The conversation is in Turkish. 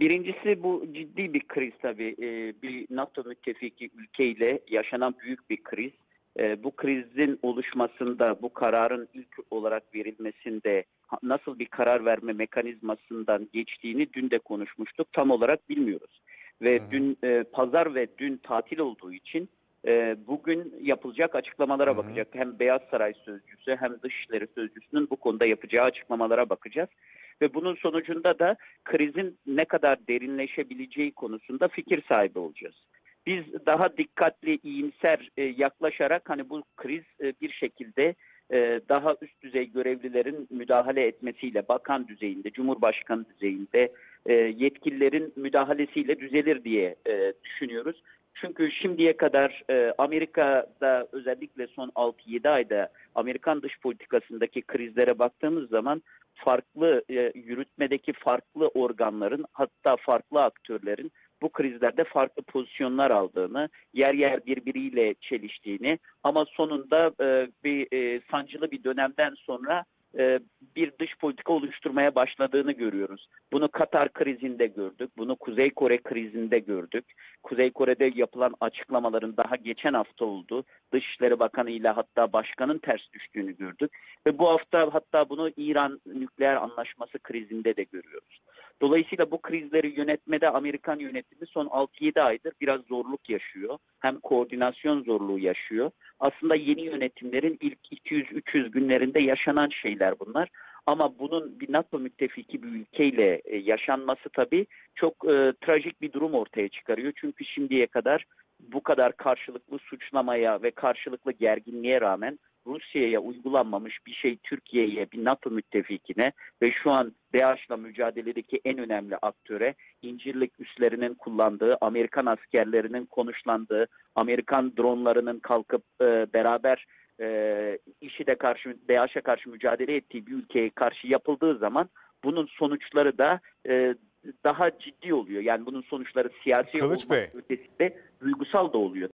Birincisi bu ciddi bir kriz tabii. Ee, bir NATO müttefiki ülkeyle yaşanan büyük bir kriz. Ee, bu krizin oluşmasında, bu kararın ilk olarak verilmesinde nasıl bir karar verme mekanizmasından geçtiğini dün de konuşmuştuk. Tam olarak bilmiyoruz. Ve hı. dün e, pazar ve dün tatil olduğu için e, bugün yapılacak açıklamalara Hı hı. bakacak. Hem Beyaz Saray Sözcüsü hem Dışişleri Sözcüsü'nün bu konuda yapacağı açıklamalara bakacağız. Ve bunun sonucunda da krizin ne kadar derinleşebileceği konusunda fikir sahibi olacağız. Biz daha dikkatli, iyimser e, yaklaşarak hani bu kriz e, bir şekilde e, daha üst düzey görevlilerin müdahale etmesiyle, bakan düzeyinde, cumhurbaşkanı düzeyinde yetkililerin müdahalesiyle düzelir diye düşünüyoruz. Çünkü şimdiye kadar e, Amerika'da özellikle son 6-7 ayda Amerikan dış politikasındaki krizlere baktığımız zaman farklı e, yürütmedeki farklı organların hatta farklı aktörlerin bu krizlerde farklı pozisyonlar aldığını, yer yer birbiriyle çeliştiğini ama sonunda e, bir e, sancılı bir dönemden sonra e, bir dış politika oluşturmaya başladığını görüyoruz. Bunu Katar krizinde gördük, bunu Kuzey Kore krizinde gördük. Kuzey Kore'de yapılan açıklamaların daha geçen hafta oldu. Dışişleri Bakanı ile hatta başkanın ters düştüğünü gördük. Ve bu hafta hatta bunu İran nükleer anlaşması krizinde de görüyoruz. Dolayısıyla bu krizleri yönetmede Amerikan yönetimi son 6-7 aydır biraz zorluk yaşıyor. Hem koordinasyon zorluğu yaşıyor. Aslında yeni yönetimlerin ilk 200-300 günlerinde yaşanan şeyler bunlar. Ama bunun bir NATO müttefiki bir ülkeyle e, yaşanması tabii çok e, trajik bir durum ortaya çıkarıyor. Çünkü şimdiye kadar bu kadar karşılıklı suçlamaya ve karşılıklı gerginliğe rağmen Rusya'ya uygulanmamış bir şey Türkiye'ye, bir NATO müttefikine ve şu an DAEŞ'la mücadeledeki en önemli aktöre incirlik üslerinin kullandığı, Amerikan askerlerinin konuşlandığı, Amerikan dronlarının kalkıp e, beraber e, IŞİD'e karşı, DAEŞ'e karşı mücadele ettiği bir ülkeye karşı yapıldığı zaman bunun sonuçları da e, daha ciddi oluyor. Yani bunun sonuçları siyasi Kılıç olmak Bey. ötesinde duygusal da oluyor.